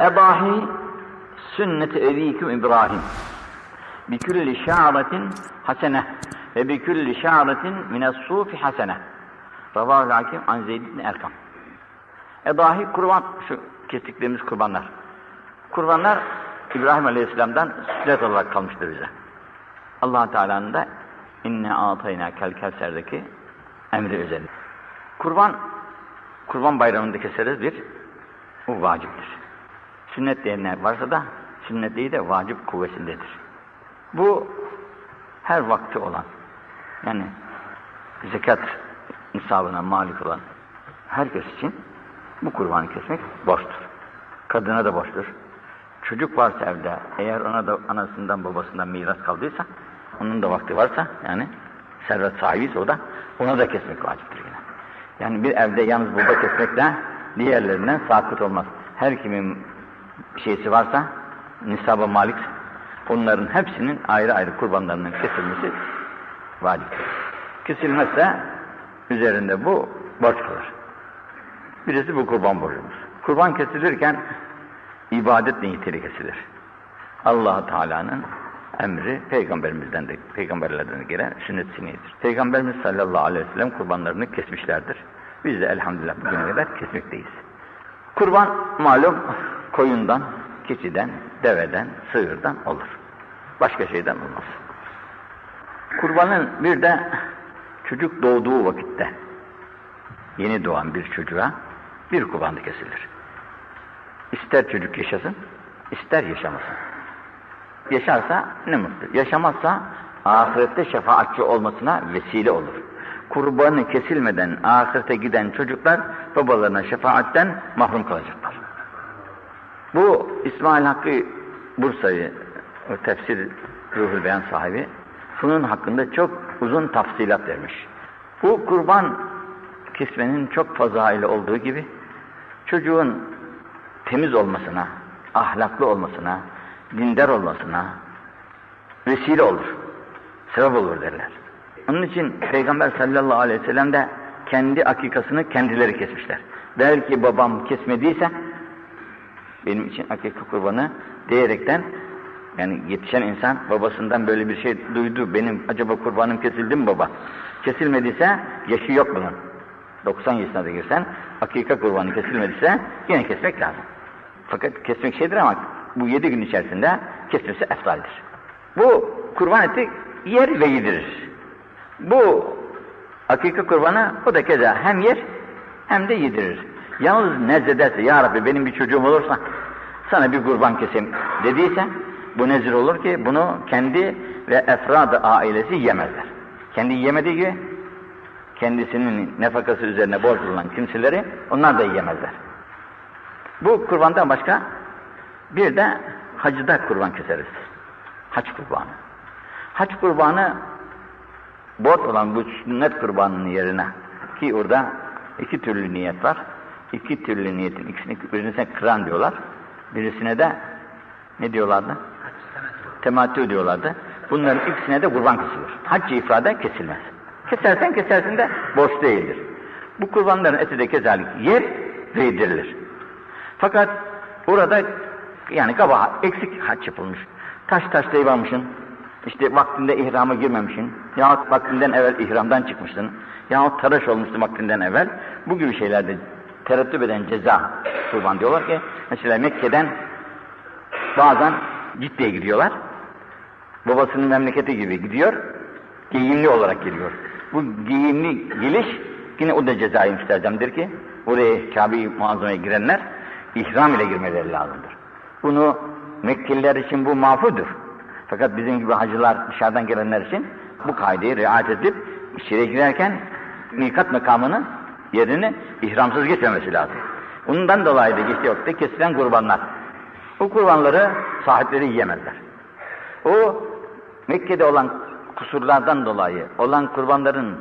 edahi sünnet ebikum İbrahim. Bi kulli şa'ratin hasene ve bi kulli şa'ratin mines sufi hasene. Ravahul Hakim an Zeyd ibn Erkam. Edahi kurban, şu kestiklerimiz kurbanlar. Kurbanlar İbrahim Aleyhisselam'dan sünnet olarak kalmıştır bize. allah Teala'nın da inne atayna kel kevserdeki emri üzerinde. Kurban, kurban bayramında keseriz bir, bu vaciptir. Sünnet diyenler varsa da sünnetliği de vacip kuvvetindedir. Bu her vakti olan, yani zekat nisabına malik olan herkes için bu kurbanı kesmek borçtur. Kadına da borçtur. Çocuk varsa evde, eğer ona da anasından babasından miras kaldıysa, onun da vakti varsa, yani servet sahibiyse o da, ona da kesmek vaciptir yine. Yani bir evde yalnız baba kesmekle diğerlerinden sakıt olmaz. Her kimin şeysi varsa, nisaba malik, onların hepsinin ayrı ayrı kurbanlarının kesilmesi vaciptir. Kesilmezse üzerinde bu borç kalır. Birisi bu kurban borcumuz. Kurban kesilirken ibadet niyetiyle kesilir. allah Teala'nın emri peygamberimizden de peygamberlerden de gelen sünnet siniyedir. Peygamberimiz sallallahu aleyhi ve sellem kurbanlarını kesmişlerdir. Biz de elhamdülillah bugüne kadar kesmekteyiz. Kurban malum koyundan, keçiden, deveden, sığırdan olur. Başka şeyden olmaz. Kurbanın bir de çocuk doğduğu vakitte yeni doğan bir çocuğa bir kurbanı kesilir. İster çocuk yaşasın, ister yaşamasın. Yaşarsa ne mutlu. Yaşamazsa ahirette şefaatçi olmasına vesile olur. Kurbanı kesilmeden ahirete giden çocuklar babalarına şefaatten mahrum kalacaklar. Bu İsmail Hakkı Bursa'yı o tefsir Ruhul Beyan sahibi bunun hakkında çok uzun tafsilat vermiş. Bu kurban kesmenin çok fazaili olduğu gibi çocuğun temiz olmasına, ahlaklı olmasına, dindar olmasına vesile olur. Sebep olur derler. Onun için Peygamber sallallahu aleyhi ve sellem de kendi akikasını kendileri kesmişler. Belki babam kesmediyse benim için akika kurbanı diyerekten yani yetişen insan babasından böyle bir şey duydu. Benim acaba kurbanım kesildi mi baba? Kesilmediyse yaşı yok bunun. 90 yaşına da girsen akika kurbanı kesilmediyse yine kesmek lazım. Fakat kesmek şeydir ama bu yedi gün içerisinde kesmesi eftaldir. Bu kurban eti yer ve yedirir. Bu akika kurbanı o da keza hem yer hem de yedirir. Yalnız nezlederse ya Rabbi benim bir çocuğum olursa sana bir kurban keseyim dediyse bu nezir olur ki bunu kendi ve efradı ailesi yemezler. Kendi yemediği gibi kendisinin nefakası üzerine borç bulunan kimseleri onlar da yiyemezler. Bu kurbandan başka bir de hacıda kurban keseriz. Hac kurbanı. Hac kurbanı borç olan bu sünnet kurbanının yerine ki orada iki türlü niyet var. İki türlü niyetin ikisini birisine kıran diyorlar. Birisine de ne diyorlardı? Tematü diyorlardı. Bunların ikisine de kurban kesilir. Hac-ı ifrada kesilmez. Kesersen kesersin de borç değildir. Bu kurbanların eti de kezalik yer ve yedirilir. Fakat orada yani kaba eksik haç yapılmış. Taş taşlayıvermişsin, işte vaktinde ihrama girmemişsin, yahut vaktinden evvel ihramdan çıkmışsın, yahut tıraş olmuşsun vaktinden evvel. Bu gibi şeylerde tereddüt eden ceza kurban diyorlar ki, mesela Mekke'den bazen Ciddi'ye gidiyorlar. Babasının memleketi gibi gidiyor, giyimli olarak geliyor. Bu giyimli geliş yine o da cezai müsterdemdir ki oraya Kabe-i Muazzama'ya girenler ihram ile girmeleri lazımdır. Bunu Mekkeliler için bu mafudur. Fakat bizim gibi hacılar dışarıdan gelenler için bu kaideyi riayet edip içeri girerken mikat makamını yerini ihramsız geçmemesi lazım. Bundan dolayı da geçti yokta kesilen kurbanlar. O kurbanları sahipleri yiyemezler. O Mekke'de olan kusurlardan dolayı olan kurbanların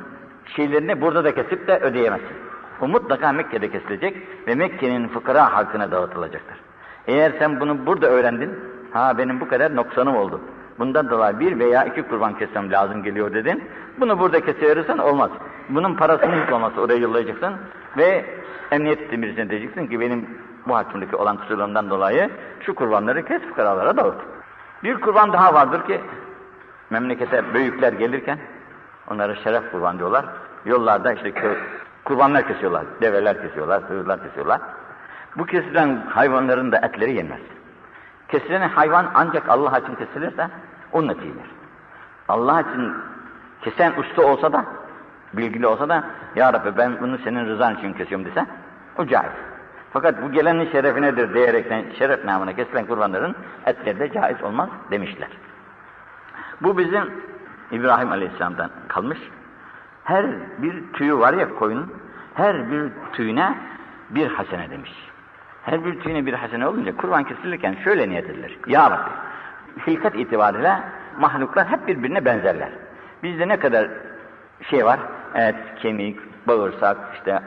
şeylerini burada da kesip de ödeyemezsin. Bu mutlaka Mekke'de kesilecek ve Mekke'nin fıkara halkına dağıtılacaktır. Eğer sen bunu burada öğrendin, ha benim bu kadar noksanım oldu. Bundan dolayı bir veya iki kurban kessem lazım geliyor dedin. Bunu burada kesiverirsen olmaz. Bunun parasını olmazsa oraya yollayacaksın ve emniyet demircine diyeceksin ki benim bu hakimdeki olan kusurlarından dolayı şu kurbanları kes fukaralara dağıt. Bir kurban daha vardır ki memlekete büyükler gelirken onlara şeref kurban diyorlar. Yollarda işte kurbanlar kesiyorlar, develer kesiyorlar, sığırlar kesiyorlar. Bu kesilen hayvanların da etleri yenmez. Kesilen hayvan ancak Allah için kesilirse onun eti yenir. Allah için kesen usta olsa da, bilgili olsa da, Ya Rabbi ben bunu senin rızan için kesiyorum dese, o caiz. Fakat bu gelenin şerefinedir diyerekten şeref namına kesilen kurbanların etleri de caiz olmaz demişler. Bu bizim İbrahim Aleyhisselam'dan kalmış. Her bir tüyü var ya koyunun, her bir tüyüne bir hasene demiş. Her bir tüyüne bir hasene olunca kurban kesilirken şöyle niyet edilir. Ya Rabbi, hilkat itibariyle mahluklar hep birbirine benzerler. Bizde ne kadar şey var, et, kemik, bağırsak, işte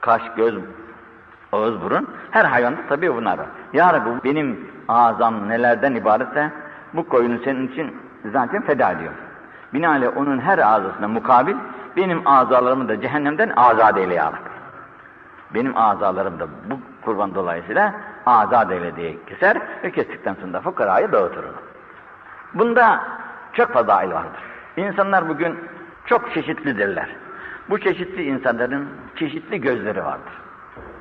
kaş, göz, ağız, burun, her hayvanda tabii bunlar var. Ya Rabbi benim ağzam nelerden ibaretse bu koyunu senin için zaten feda ediyorum. Binaenaleyh onun her ağzısına mukabil benim azalarımı da cehennemden azat eyle ya Rabbi. Benim azalarım da bu kurban dolayısıyla azat eyle diye keser ve kestikten sonra fukaraya dağıtır onu. Bunda çok fadail vardır. İnsanlar bugün çok çeşitlidirler. Bu çeşitli insanların çeşitli gözleri vardır.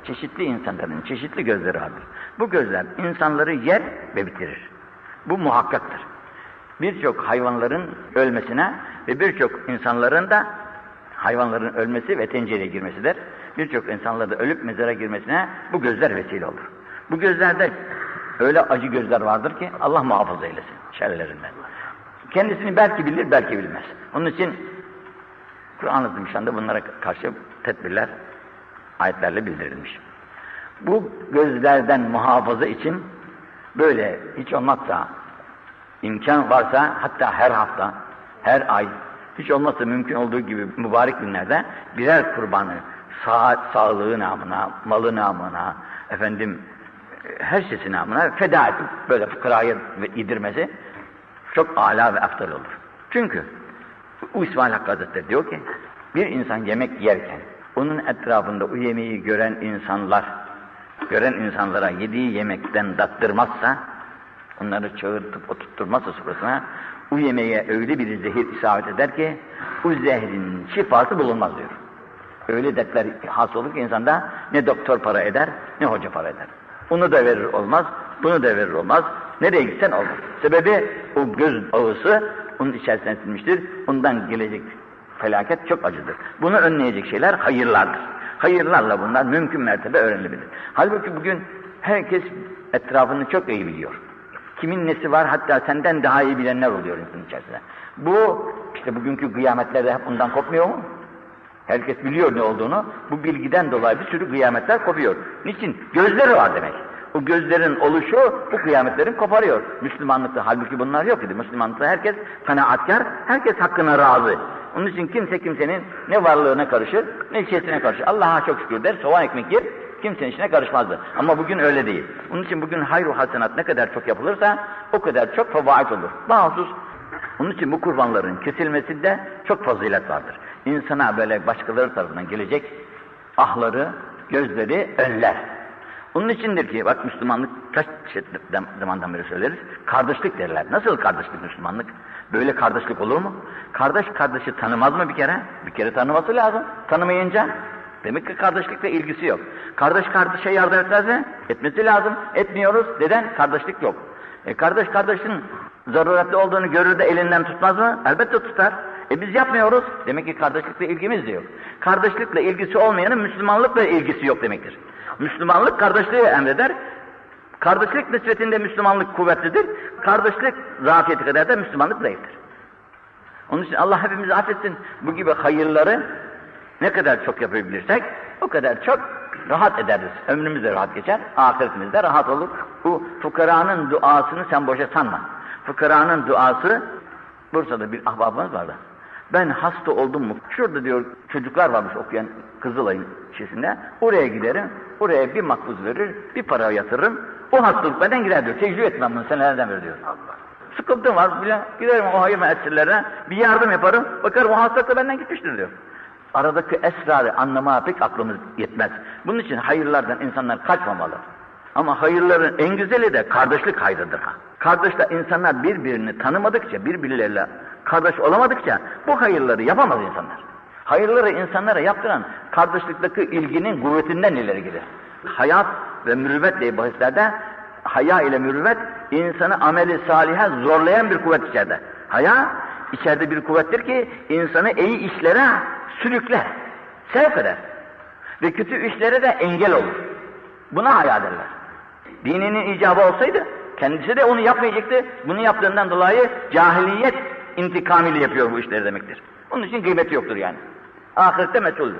Çeşitli insanların çeşitli gözleri vardır. Bu gözler insanları yer ve bitirir. Bu muhakkaktır. Birçok hayvanların ölmesine ve birçok insanların da hayvanların ölmesi ve tencereye girmesidir. Birçok insanların ölüp mezara girmesine bu gözler vesile olur. Bu gözlerde öyle acı gözler vardır ki Allah muhafaza eylesin şerlerinden. Kendisini belki bilir, belki bilmez. Onun için Kur'an-ı Zimşan'da bunlara karşı tedbirler ayetlerle bildirilmiş. Bu gözlerden muhafaza için böyle hiç olmazsa imkan varsa hatta her hafta, her ay hiç olmazsa mümkün olduğu gibi mübarek günlerde birer kurbanı saat sağlığı namına, malı namına, efendim her şeysi namına feda edip böyle fıkraya idirmesi çok âlâ ve aftal olur. Çünkü Hakkı Hazretleri diyor ki bir insan yemek yerken onun etrafında o yemeği gören insanlar gören insanlara yediği yemekten dattırmazsa onları çağırtıp oturtturmazsa sofrasına o yemeğe öyle bir zehir isabet eder ki o zehrin şifası bulunmaz diyor. Öyle dertler hasıl olur ki insanda ne doktor para eder ne hoca para eder. Onu da verir olmaz, bunu da verir olmaz. Nereye gitsen olmaz. Sebebi o göz ağısı onun içerisine silmiştir. Ondan gelecek felaket çok acıdır. Bunu önleyecek şeyler hayırlardır. Hayırlarla bunlar mümkün mertebe öğrenilebilir. Halbuki bugün herkes etrafını çok iyi biliyor. Kimin nesi var hatta senden daha iyi bilenler oluyor insanın içerisinde. Bu işte bugünkü kıyametlerde hep bundan kopmuyor mu? Herkes biliyor ne olduğunu. Bu bilgiden dolayı bir sürü kıyametler kopuyor. Niçin? Gözleri var demek. O gözlerin oluşu bu kıyametlerin koparıyor. Müslümanlıkta halbuki bunlar yok idi. Müslümanlıkta herkes kanaatkar, herkes hakkına razı. Onun için kimse kimsenin ne varlığına karışır, ne şeysine karışır. Allah'a çok şükür der, soğan ekmek yer, kimsenin işine karışmazdı. Ama bugün öyle değil. Onun için bugün hayru hasenat ne kadar çok yapılırsa o kadar çok fevait olur. Mahsus. Onun için bu kurbanların kesilmesinde çok fazilet vardır. İnsana böyle başkaları tarafından gelecek ahları, gözleri önler. Onun içindir ki bak Müslümanlık kaç zamandan beri söyleriz. Kardeşlik derler. Nasıl kardeşlik Müslümanlık? Böyle kardeşlik olur mu? Kardeş kardeşi tanımaz mı bir kere? Bir kere tanıması lazım. Tanımayınca demek ki kardeşlikle ilgisi yok. Kardeş kardeşe yardım etmezse etmesi lazım. Etmiyoruz. Neden? Kardeşlik yok. E kardeş kardeşin zaruretli olduğunu görür de elinden tutmaz mı? Elbette tutar. E biz yapmıyoruz. Demek ki kardeşlikle ilgimiz de yok. Kardeşlikle ilgisi olmayanın Müslümanlıkla ilgisi yok demektir. Müslümanlık kardeşliği emreder. Kardeşlik nispetinde Müslümanlık kuvvetlidir. Kardeşlik zafiyeti kadar da Müslümanlık zayıftır. Onun için Allah hepimizi affetsin. Bu gibi hayırları ne kadar çok yapabilirsek o kadar çok rahat ederiz. Ömrümüz de rahat geçer, ahiretimiz de rahat olur. Bu fukaranın duasını sen boşa sanma. Fukaranın duası, Bursa'da bir ahbabımız vardı. Ben hasta oldum mu? Şurada diyor çocuklar varmış okuyan Kızılay'ın içerisinde. Oraya giderim, oraya bir makbuz verir, bir para yatırırım. O hastalık benden gider diyor. Tecrübe etmem bunu senelerden beri diyor. Allah. Sıkıntım var bile giderim o hayır müessirlerine bir yardım yaparım. Bakarım o hastalık da benden gitmiştir diyor. Aradaki esrarı anlamaya pek aklımız yetmez. Bunun için hayırlardan insanlar kaçmamalı. Ama hayırların en güzeli de kardeşlik hayrıdır ha. Kardeşler insanlar birbirini tanımadıkça, birbirleriyle kardeş olamadıkça bu hayırları yapamaz insanlar. Hayırları insanlara yaptıran kardeşlikteki ilginin kuvvetinden ileri gelir. Hayat ve mürüvvet diye bahislerde haya ile mürüvvet insanı ameli salihe zorlayan bir kuvvet içeride. Haya içeride bir kuvvettir ki insanı iyi işlere sürükler, sevk eder. Ve kötü işlere de engel olur. Buna haya derler. Dininin icabı olsaydı kendisi de onu yapmayacaktı. Bunu yaptığından dolayı cahiliyet intikamıyla yapıyor bu işleri demektir. Onun için kıymeti yoktur yani. Ahirette mesuldür.